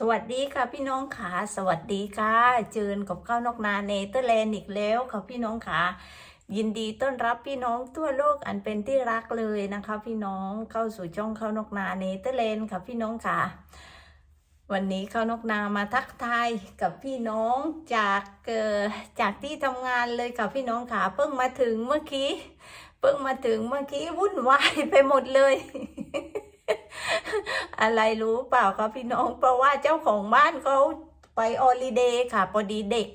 สวัสดีค่ะพี่น้องขาสวัสดีค่ะ เจอกับข้าวนกนาเนเธอร์แลนด์อีกแล้วค่ะพี่น้องขายินดีต้อนรับพี่น้องทั่วโลกอันเป็นที่รักเลยนะคะ พี่น้องเข้าสู่ช่องข้าวนกนาเนเธอร์แลนด์ค่ะพี่น้องขาวันนี้ข้าวนกนามาทักทายกับพี่น้องจากเอ่อจากที่ทำงานเลยค่ะพี่น้องขาเพิ่งมาถึงเมื่อกี้ เพิ่งมาถึงเมื่อกี้วุ่นวายไปหมดเลย อะไรรู้เปล่าคะพี่น้อง เพราะว่าเจ้าของบ้านเขาไปออลิเดย์ค่ะ พอดีเด็ก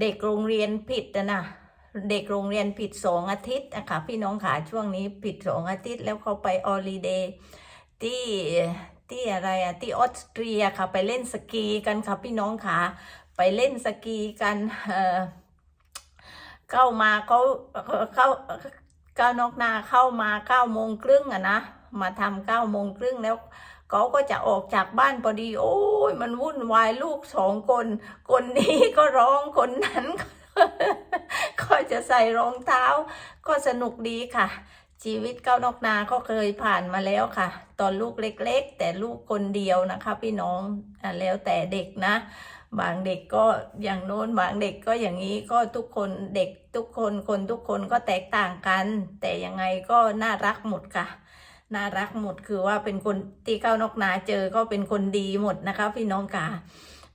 เด็กโรงเรียนผิดนะเด็กโรงเรียนผิดสองอาทิตย์นะคะพี่น้องค่ะช่วงนี้ผิดสองอาทิตย์แล้วเขาไปออลิเดย์ที่ที่อะไรอะที่ออสเตรียค่ะ ไปเล่นสกีกันค่ะพี่น้องค่ะไปเล่นสกีกันเอ่อเข้ามาเขาเข้าก้าวนอกนาเข้ามาเก้าโมงครึ่งอะนะ มาทำเก้าโมงครึ่งแล้วเขาก็จะออกจากบ้านพอดี โอ้ยมันวุ่นวายลูกสองคน คนนี้ก็ร้องคนนั้น ก็จะใส่รองเท้า ก็สนุกดีค่ะ ชีวิตเก้านอกนาก็เคยผ่านมาแล้วค่ะ ตอนลูกเล็ก ๆ แต่ลูกคนเดียวนะคะ พี่น้องอะแล้วแต่เด็กนะ บางเด็กก็อย่างโน้นบางเด็กก็อย่างนี้ก็ทุกคนเด็กทุกคนคนทุกคนก็แตกต่างกัน แต่ยังไงก็น่ารักหมดค่ะ น่ารักหมดคือว่าเป็นคนที่เข้านอกนาเจอก็เป็นคนดีหมดนะคะ พี่น้องค่ะ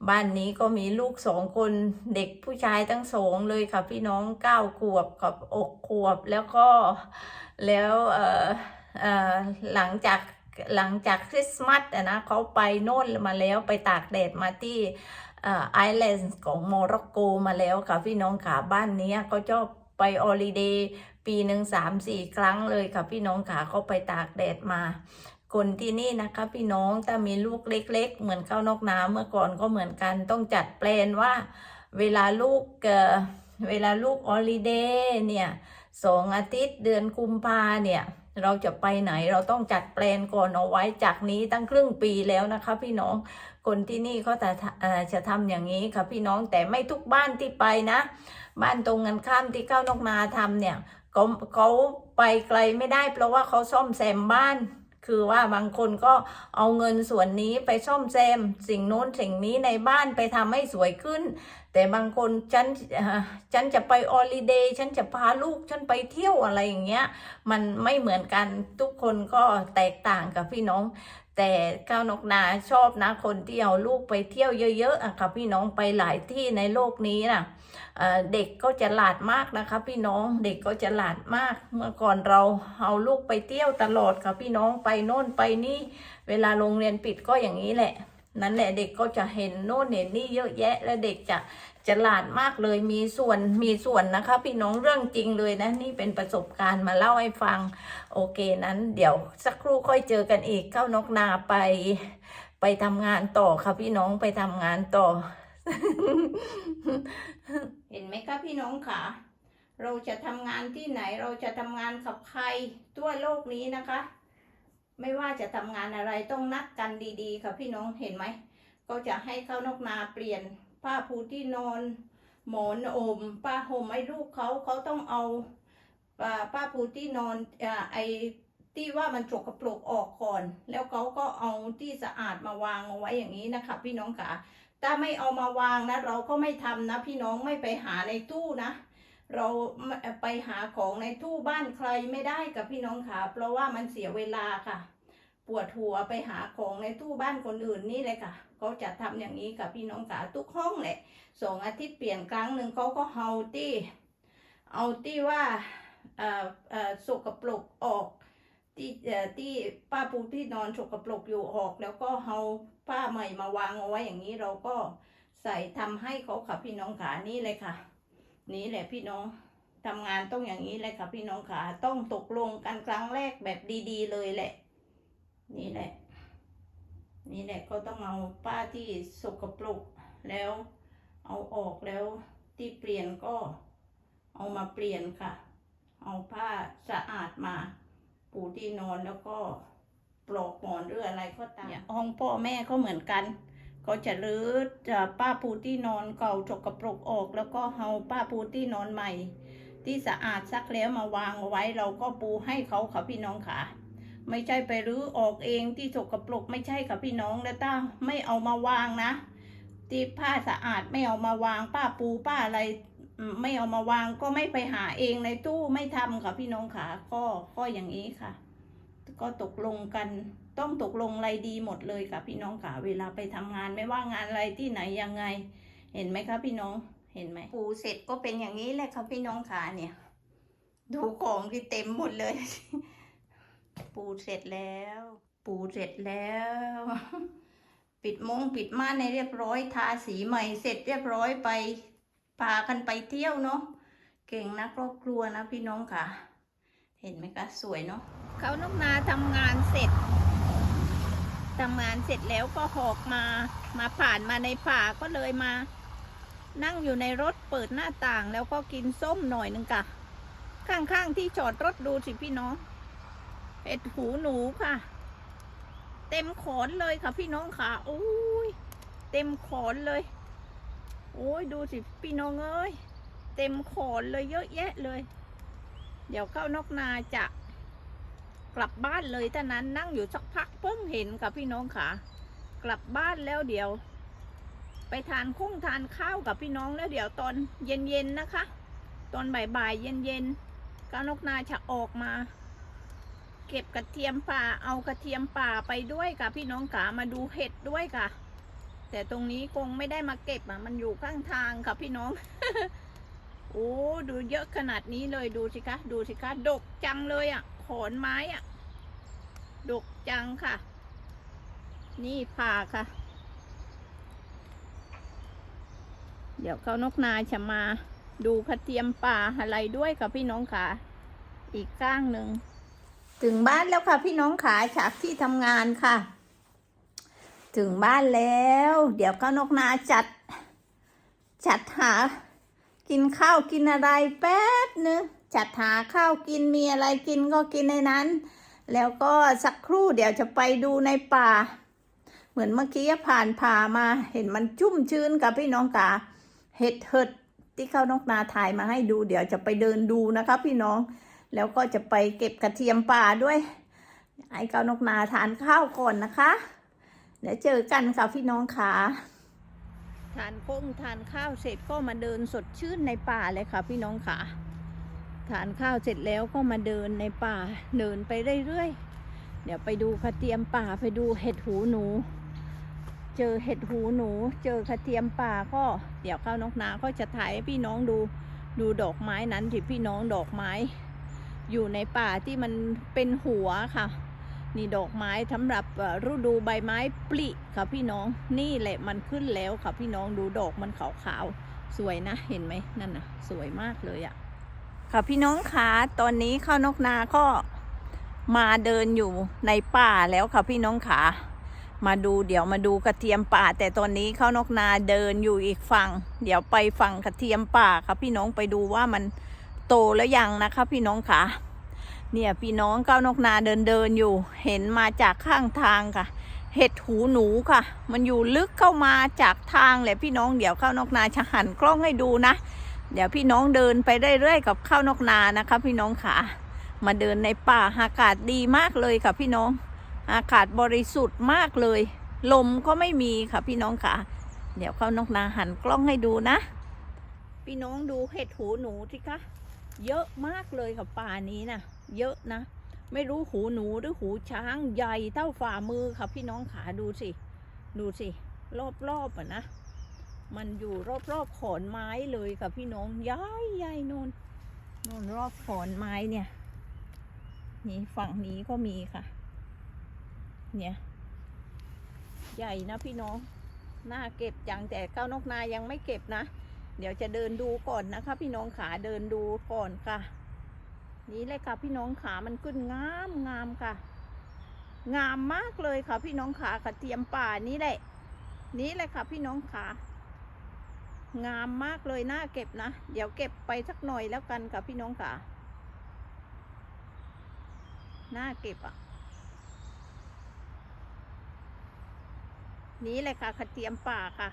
บ้านนี้ก็มีลูกสองคนเด็กผู้ชายทั้งสองเลยค่ะ พี่น้องเก้าขวบกับอกขวบแล้วก็แล้วเออเออหลังจากหลังจากคริสต์มาสอะนะเขาไปโน่นมาแล้วไปตากแดดมาที่ไอแลนด์ของโมร็อกโกมาแล้วค่ะพี่น้องค่ะบ้านนี้เขาชอบไปออลิเดย์ ปีหนึ่งสามสี่ครั้งเลยค่ะพี่น้องค่ะเขาไปตากแดดมา คนที่นี่นะคะพี่น้องถ้ามีลูกเล็ก ๆ เหมือนข้าวนอกน้ำเมื่อก่อนก็เหมือนกันต้องจัดแปลนว่า เวลาลูกเเวลาลูกออลิเดย์เนี่ยสองอาทิตย์เดือนกุมภาเนี่ยเราจะไปไหนเราต้องจัดแปลนก่อนเอาไว้จากนี้ตั้งครึ่งปีแล้วนะคะพี่น้องคนที่นี่เขาจะเอ่จะทำอย่างนี้ค่ะพี่น้องแต่ไม่ทุกบ้านที่ไปนะ บ้านตรงกันข้ามที่เข้านอกนาทำเนี่ย เขาเขาไปไกลไม่ได้ เพราะว่าเขาซ่อมแซมบ้าน คือว่าบางคนก็เอาเงินส่วนนี้ไปซ่อมแซม สิ่งโน้นสิ่งนี้ในบ้านไปทำให้สวยขึ้น แต่บางคนฉันฉันจะไปออลิเดย์ฉันจะพาลูกฉันไปเที่ยวอะไรอย่างเงี้ย มันไม่เหมือนกันทุกคนก็แตกต่างกับพี่น้อง แต่ก้าวนกนาชอบนะคนที่เอาลูกไปเที่ยวเยอะๆอะค่ะพี่น้องไปหลายที่ในโลกนี้นะเอะเด็กก็จะหลาดมากนะคะ พี่น้องเด็กก็จะหลาดมาก เมื่อก่อนเราเอาลูกไปเที่ยวตลอดค่ะพี่น้องไปโน่นไปนี่ เวลาโรงเรียนปิดก็อย่างนี้แหละ นั่นแหละเด็กก็จะเห็นโน่นเห็นนี่เยอะแยะ และเด็กจะจะหลาดมากเลยมีส่วนมีส่วนนะคะ พี่น้องเรื่องจริงเลยนะ นี่เป็นประสบการณ์มาเล่าให้ฟัง โอเคนั้น เดี๋ยวสักครู่ค่อยเจอกันอีกเข้านกนาไปไปทำงานต่อค่ะพี่น้องไปทำงานต่อ เห็นไหมคะพี่น้องค่ะ เราจะทำงานที่ไหนเราจะทำงานกับใครทั่วโลกนี้นะคะ ไม่ว่าจะทำงานอะไรต้องนัดกันดีๆ ค่ะพี่น้องเห็นไหม ก็จะให้เข้านอกนาเปลี่ยนผ้าปูที่นอน หมอนโอมผ้าห่มให้ลูกเขาเขาต้องเอาอ่าผ้าปูที่นอนอไอที่ว่ามันจกกระปรกออกก่อน แล้วเขาก็เอาที่สะอาดมาวางเอาไว้อย่างนี้นะคะ พี่น้องค่ะถ้าไม่เอามาวางนะ เราก็ไม่ทำนะ พี่น้องไม่ไปหาในตู้นะ เราไปหาของในตู้บ้านใครไม่ได้กับพี่น้องค่ะ เพราะว่ามันเสียเวลาค่ะ ปวดหัวไปหาของในตู้บ้านคนอื่นนี่เลยค่ะเขาจะทำอย่างนี้กับพี่น้องค่ะทุกห้องแหละสองอาทิตย์เปลี่ยนครั้งหนึ่งเขาก็เอาที่เอาที่ว่าอ่อเอ่อสกปรกออกที่ที่ป้าปูที่นอนสกปรกอยู่ออกแล้วก็เอาผ้าใหม่มาวางเอาไว้อย่างนี้เราก็ใส่ทำให้เขาค่ะพี่น้องขานี่เลยค่ะ นี่แหละพี่น้องทำงานต้องอย่างนี้เลยค่ะพี่น้องขาต้องตกลงกันครั้งแรกแบบดีๆ เลยแหละ นี่แหละ นี่แหละก็ต้องเอาป้าที่สกปรกแล้ว เอาออกแล้วที่เปลี่ยนก็เอามาเปลี่ยนค่ะ เอาผ้าสะอาดมาปูที่นอนแล้วก็ปลอกหมอนหรืออะไรก็ตามห้องพ่อแม่ก็เหมือนกัน ก็จะรื้อจะป้าปูที่นอนเก่าจกกระปรกออก แล้วก็เอาป้าปูที่นอนใหม่ ที่สะอาดซักแล้วมาวางเอาไว้เราก็ปูให้เขาค่ะพี่น้องค่ะ ไม่ใช่ไปรื้อออกเองที่สกปรกไม่ใช่ค่ะพี่น้องแล้วต้าไม่เอามาวางนะที่ผ้าสะอาดไม่เอามาวางป้าปูป้าอะไรไม่เอามาวางก็ไม่ไปหาเองในตู้ไม่ทำค่ะพี่น้องค่ะก็ก็อย่างนี้ค่ะ ก็ตกลงกัน ต้องตกลงอะไรดีหมดเลยค่ะพี่น้องค่ะเวลาไปทำงานไม่ว่างานอะไรที่ไหนยังไง เห็นไหมคะพี่น้องเห็นไหมปูเสร็จก็เป็นอย่างนี้แหละค่ะพี่น้องค่ะเนี่ย ดูของที่เต็มหมดเลย ปูเสร็จแล้ว ปูเสร็จแล้ว ปิดมงปิดม่านในเรียบร้อยทาสีใหม่เสร็จเรียบร้อยไปพากันไปเที่ยวเนาะเก่งนะครอบครัวนะพี่น้องค่ะ เห็นไหมคะสวยเนาะเขานกนาทำงานเสร็จ ทำงานเสร็จแล้วก็หอกมา มาผ่านมาในป่าก็เลยมา นั่งอยู่ในรถเปิดหน้าต่างแล้วก็กินส้มหน่อยหนึงค่ะ ข้างๆที่จอดรถดูสิพี่น้องเห็ดหูหนูค่ะ เต็มขอนเลยค่ะพี่น้องค่ะโอ้ยเต็มขอนเลย โอ้ยดูสิพี่น้องเอ้ย เต็มขอนเลยเยอะแยะเลย เดี๋ยวเข้านอกนาจะ กลับบ้านเลยท่านั้นนั่งอยู่สักพักเพิ่งเห็นค่ะพี่น้องค่ะ กลับบ้านแล้วเดี๋ยว ไปทานคุ้งทานข้าวกับพี่น้องแล้วเดี๋ยวตอนเย็นๆนะคะ ตอนบ่ายๆเย็นๆก้านกนาจะออกมา เก็บกระเทียมป่าเอากระเทียมป่าไปด้วยค่ะพี่น้องขามาดูเห็ดด้วยค่ะ แต่ตรงนี้คงไม่ได้มาเก็บอะมันอยู่ข้างทางค่ะพี่น้อง โอ้ดูเยอะขนาดนี้เลยดูสิคะ ดูสิคะ ดกจังเลยอะ ขอนไม้อะ ดกจังค่ะ นี่ผ่าค่ะ เดี๋ยวเขานกนาจะมา ดูกระเทียมป่าอะไรด้วยค่ะพี่น้องขาอีกข้างหนึ่ง ถึงบ้านแล้วค่ะพี่น้องขาจากที่ทำงานค่ะ ถึงบ้านแล้ว เดี๋ยวก็นกนาจัด จัดหา กินข้าวกินอะไรแป๊บนึงจัดหาข้าวกินมีอะไรกินก็กินในนั้น แล้วก็สักครู่เดี๋ยวจะไปดูในป่า เหมือนเมื่อกี้ผ่านผ่ามาเห็นมันชุ่มชื้นกับพี่น้องกาเห็ดเห็ดที่เขานกนาถ่ายมาให้ดู เดี๋ยวจะไปเดินดูนะคะพี่น้อง แล้วก็จะไปเก็บกระเทียมป่าด้วย ไอ้เกานกนาทานข้าวก่อนนะคะ เดี๋ยวเจอกันค่ะพี่น้องค่ะ ทานคงทานข้าวเสร็จก็มาเดินสดชื่นในป่าเลยค่ะ พี่น้องค่ะ ทานข้าวเสร็จแล้วก็มาเดินในป่าเดินไปเรื่อยๆ เดี๋ยวไปดูกระเทียมป่าไปดูเห็ดหูหนู เจอเห็ดหูหนู เจอกระเทียมป่าก็เดี๋ยวข้าวนกนาก็จะถ่ายให้พี่น้องดูดูดอกไม้นั้นที่พี่น้องดอกไม้ อยู่ในป่าที่มันเป็นหัวค่ะ นี่ดอกไม้สำหรับฤดูใบไม้ปลิค่ะพี่น้องนี่แหละมันขึ้นแล้วค่ะพี่น้องดูดอกมันขาวๆสวยนะเห็นไหมนั่นน่ะสวยมากเลยอะ่ะค่ะพี่น้องคะตอนนี้ข้าวนกนาก็มาเดินอยู่ในป่าแล้วค่ะพี่น้องขามาดูเดี๋ยวมาดูกระเทียมป่า แต่ตอนนี้ข้าวนกนาเดินอยู่อีกฝั่ง เดี๋ยวไปฝั่งกระเทียมป่าค่ะพี่น้องไปดูว่ามันโตแล้วยังนะคะพี่น้องขา เนี่ยพี่น้องก้าวนกนาเดินเดินอยู่ เห็นมาจากข้างทางค่ะ เห็ดหูหนูค่ะ มันอยู่ลึกเข้ามาจากทางแหละพี่น้องเดี๋ยวข้าวนกนาจะหันกล้องให้ดูนะ เดี๋ยวพี่น้องเดินไปเรื่อยๆกับข้าวนกนานะคะ พี่น้องขามาเดินในป่าอากาศดีมากเลยค่ะพี่น้อง อากาศบริสุทธิ์มากเลย ลมก็ไม่มีค่ะพี่น้องค่ะ เดี๋ยวข้าวนกนาหันกล้องให้ดูนะ พี่น้องดูเห็ดหูหนูสิคะเยอะมากเลยกับป่านี้น่ะ เยอะนะ ไม่รู้หูหนูหรือหูช้างใหญ่เท่าฝ่ามือค่ะพี่น้องขาดูสิ ดูสิ รอบๆอะนะ มันอยู่รอบๆขอนไม้เลยค่ะพี่น้องย้ายใหญ่นนนนรอบขอนไม้เนี่ย นี่ฝั่งนี้ก็มีค่ะ เนี่ยใหญ่นะพี่น้อง น่าเก็บจังแต่เก้านกนายังไม่เก็บนะ เดี๋ยวจะเดินดูก่อนนะคะ พี่น้องขาเดินดูก่อนค่ะ นี่เลยค่ะพี่น้องขามันขึ้นงามงามค่ะ งามมากเลยค่ะพี่น้องขากระเทียมป่านี่แหละ นี่เลยค่ะพี่น้องขางามมากเลยน่าเก็บนะ เดี๋ยวเก็บไปสักหน่อยแล้วกันค่ะพี่น้องค่ะน่าเก็บอะ นี่เลยค่ะกระเทียมป่าค่ะ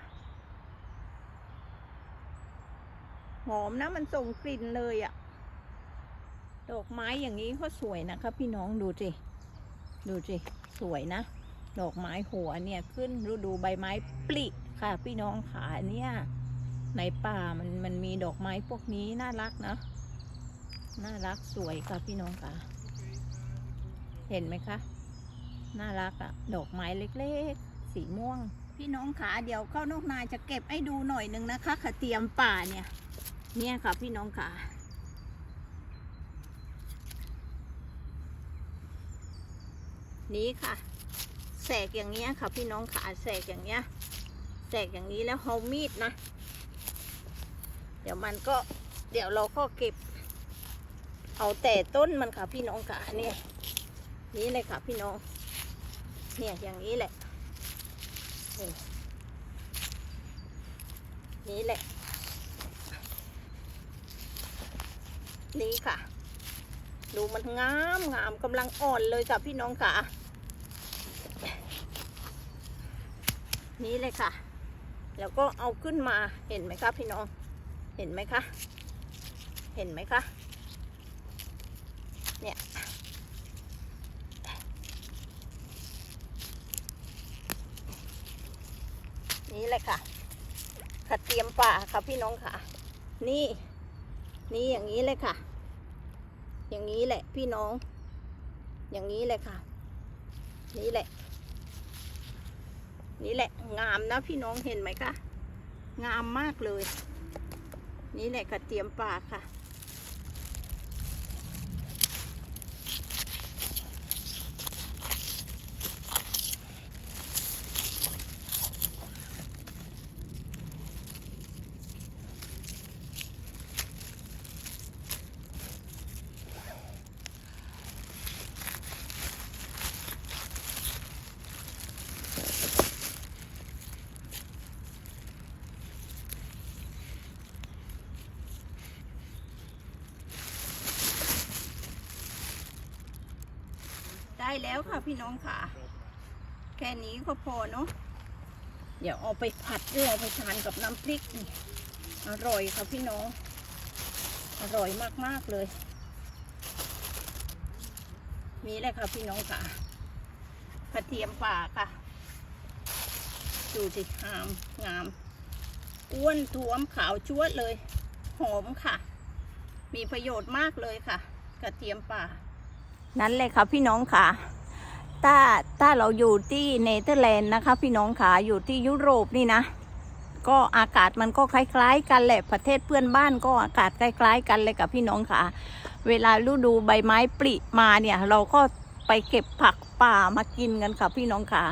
หอมนะมันส่งกลิ่นเลยอะ่ะ ดอกไม้อย่างนี้ก็สวยนะคะ พี่น้องดูสิดูสิสวยนะ ดอกไม้หัวเนี่ยขึ้นฤดูใบไม้ปลิค่ะ พี่น้องขาเนี่ยในป่ามันมันมีดอกไม้พวกนี้น่ารักนะน่ารักสวยค่ะพี่น้องค่ะ เห็นไหมคะน่ารักอะดอกไม้เล็กๆ สีม่วง พี่น้องขาเดี๋ยวเข้านอกนาจะเก็บให้ดูหน่อยนึงนะคะขาเตรียมป่าเนี่ย เนี่ยค่ะพี่น้องขา นี้ค่ะ แสกอย่างเงี้ยค่ะ พี่น้องขาแสกอย่างเงี้ย แสกอย่างนี้แล้วเฮามีดนะ เดี๋ยวมันก็เดี๋ยวเราก็เก็บ เอาแต่ต้นมันค่ะพี่น้องขาเนี่ยนี่เลยค่ะพี่น้อง เนี่ยอย่างนี้แหละนี่นี่แหละ นี่ค่ะ ดูมันงามงามกำลังอ่อนเลยค่ะพี่น้องค่ะ นี่เลยค่ะ แล้วก็เอาขึ้นมาเห็นไหมคะพี่น้อง เห็นไหมคะ เห็นไหมคะ เนี่ย นี่เลยค่ะกระเทียมป่าค่ะพี่น้องค่ะ นี่ นี่อย่างนี้เลยค่ะ อย่างนี้แหละพี่น้อง อย่างนี้เลยค่ะ นี่แหละ นี่แหละงามนะพี่น้องเห็นไหมคะ งามมากเลย นี่แหละกระเทียมป่าค่ะ ได้แล้วค่ะพี่น้องค่ะ แค่นี้ก็พอเนาะเดี๋ยวเอาไปผัดด้วยเอาไปทานกับน้ำพริกนี่อร่อยค่ะพี่น้อง อร่อยมากๆเลย มีเลยค่ะพี่น้องค่ะกระเทียมป่าค่ะ ดูสิงามงาม อ้วนท้วมขาวชั่วดเลย หอมค่ะ มีประโยชน์มากเลยค่ะ กระเทียมป่า นั่นเลยค่ะพี่น้องค่ะ ถ้าถ้าเราอยู่ที่เนเธอร์แลนด์นะคะ พี่น้องค่ะอยู่ที่ยุโรปนี่นะ ก็อากาศมันก็คล้าย ๆ กันแหละประเทศเพื่อนบ้านก็อากาศคล้าย ๆ กันเลยกับพี่น้องค่ะ เวลาฤดูใบไม้ปลิมาเนี่ย เราก็ไปเก็บผักป่ามากินกันค่ะพี่น้องค่ะ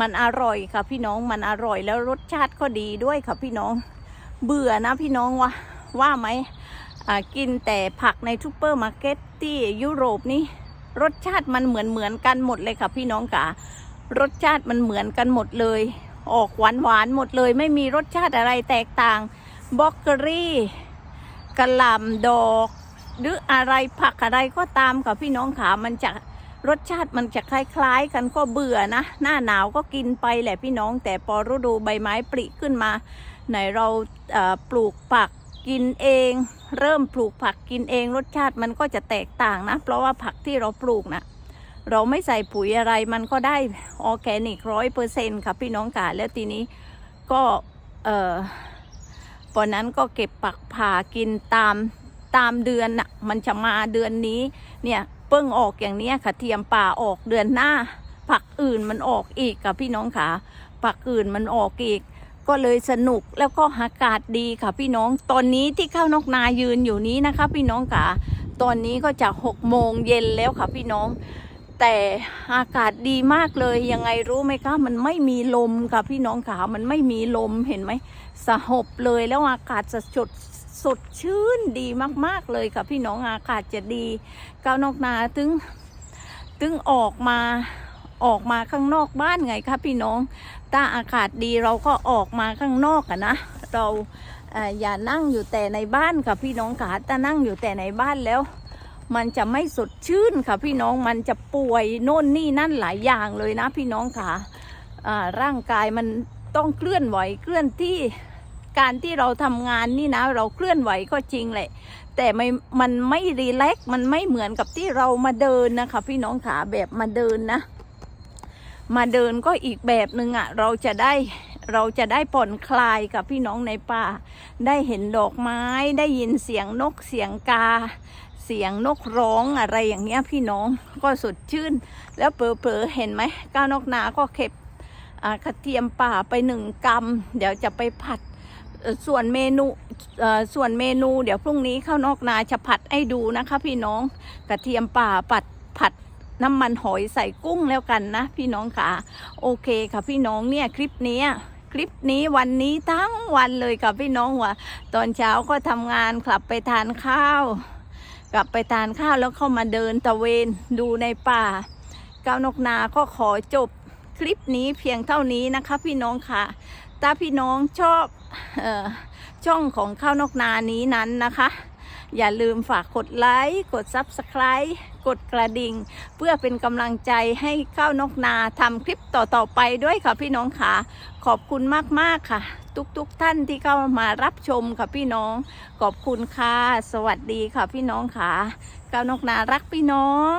มันอร่อยค่ะพี่น้องมันอร่อยแล้วรสชาติก็ดีด้วยค่ะพี่น้อง เบื่อนะพี่น้องว่าว่าไหม กินแต่ผักในซูเปอร์มาร์เก็ตที่ยุโรปนี่รสชาติมันเหมือนเหมือนกันหมดเลยค่ะพี่น้องค่ะรสชาติมันเหมือนกันหมดเลย ออกหวานหวานหมดเลย ไม่มีรสชาติอะไรแตกต่างบล็อกเกอรี่กระหล่ำดอก หรืออะไรผักอะไรก็ตามค่ะพี่น้องค่ะมันจะรสชาติมันจะคล้ายๆ กันก็เบื่อนะ หน้าหนาวก็กินไปแหละพี่น้องแต่พอฤดูใบไม้ปลิขึ้นมา ไหนเราปลูกผัก กินเอง เริ่มปลูกผักกินเองรสชาติมันก็จะแตกต่างนะ เพราะว่าผักที่เราปลูกนะเราไม่ใส่ปุ๋ยอะไรมันก็ได้ออแกนิกร้อยเปอร์เซ็นต์ค่ะพี่น้องค่ะแล้วทีนี้ก็เอ่อตอนนั้นก็เก็บปักผ่ากินตามตามเดือนน่ะมันจะมาเดือนนี้เนี่ยเปิ้งออกอย่างเนี้ยค่ะเทียมป่าออกเดือนหน้า ผักอื่นมันออกอีกค่ะพี่น้องค่ะผักอื่นมันออกอีก ก็เลยสนุกแล้วก็อากาศดีค่ะพี่น้องตอนนี้ที่ข้าวนกนายืนอยู่นี้นะคะ พี่น้องค่ะตอนนี้ก็จะหกโมงเย็นแล้วค่ะพี่น้อง แต่อากาศดีมากเลยยังไงรู้ไหมคะมันไม่มีลมค่ะพี่น้องค่ะมันไม่มีลมเห็นไหมสหบเลยแล้วอากาศจะสดสดชื่นดีมากๆเลยค่ะพี่น้องอากาศจะดีก้าวนกนาถึงถึงออกมาออกมาข้างนอกบ้านไงคะพี่น้อง ถ้าอากาศดีเราก็ออกมาข้างนอกอะนะ เราอย่านั่งอยู่แต่ในบ้านค่ะพี่น้องค่ะถ้านั่งอยู่แต่ในบ้านแล้ว มันจะไม่สดชื่นค่ะพี่น้องมันจะป่วยโน่นนี่นั่นหลายอย่างเลยนะพี่น้องค่ะอ่าร่างกายมันต้องเคลื่อนไหวเคลื่อนที่การที่เราทำงานนี่นะ เราเคลื่อนไหวก็จริงแหละ แต่ไม่มันไม่รีแลกซ์มันไม่เหมือนกับที่เรามาเดินนะคะพี่น้องขาแบบมาเดินนะ มาเดินก็อีกแบบหนึ่งอะ่ะ เราจะได้เราจะได้ผ่อนคลายกับพี่น้องในป่า ได้เห็นดอกไม้ ได้ยินเสียงนกเสียงกา เสียงนกร้องอะไรอย่างเงี้ยพี่น้องก็สดชื่น แล้วเผลอๆเห็นไหมก้าวนกนาก็เก็บกระเทียมป่าไปหนึ่งกำเดี๋ยวจะไปผัดส่วนเมนูส่วนเมนูเดี๋ยวพรุ่งนี้ข้าวนอกนาจะผัดให้ดูนะคะ พี่น้องกระเทียมป่าผัดผัด น้ำมันหอยใส่กุ้งแล้วกันนะ พี่น้องค่ะ โอเคค่ะพี่น้องเนี่ยคลิปนี้คลิปนี้วันนี้ทั้งวันเลยค่ะพี่น้องว่าตอนเช้าก็ทำงานกลับไปทานข้าว กลับไปทานข้าวแล้วเข้ามาเดินตะเวนดูในป่าก้าวนกนาก็ขอจบคลิปนี้เพียงเท่านี้นะคะ พี่น้องค่ะ ถ้าพี่น้องชอบเออช่องของข้าวนกนานี้นั้นนะคะ อย่าลืมฝากกดไลค์กด Subscribe กดกระดิ่ง เพื่อเป็นกำลังใจให้ข้าวนกนาทำคลิปต่อๆไปด้วยค่ะพี่น้องค่ะ ขอบคุณมากๆค่ะ ทุกๆท่านที่เข้ามารับชมค่ะพี่น้อง ขอบคุณค่ะ สวัสดีค่ะพี่น้องค่ะก้าวนกนารักพี่น้อง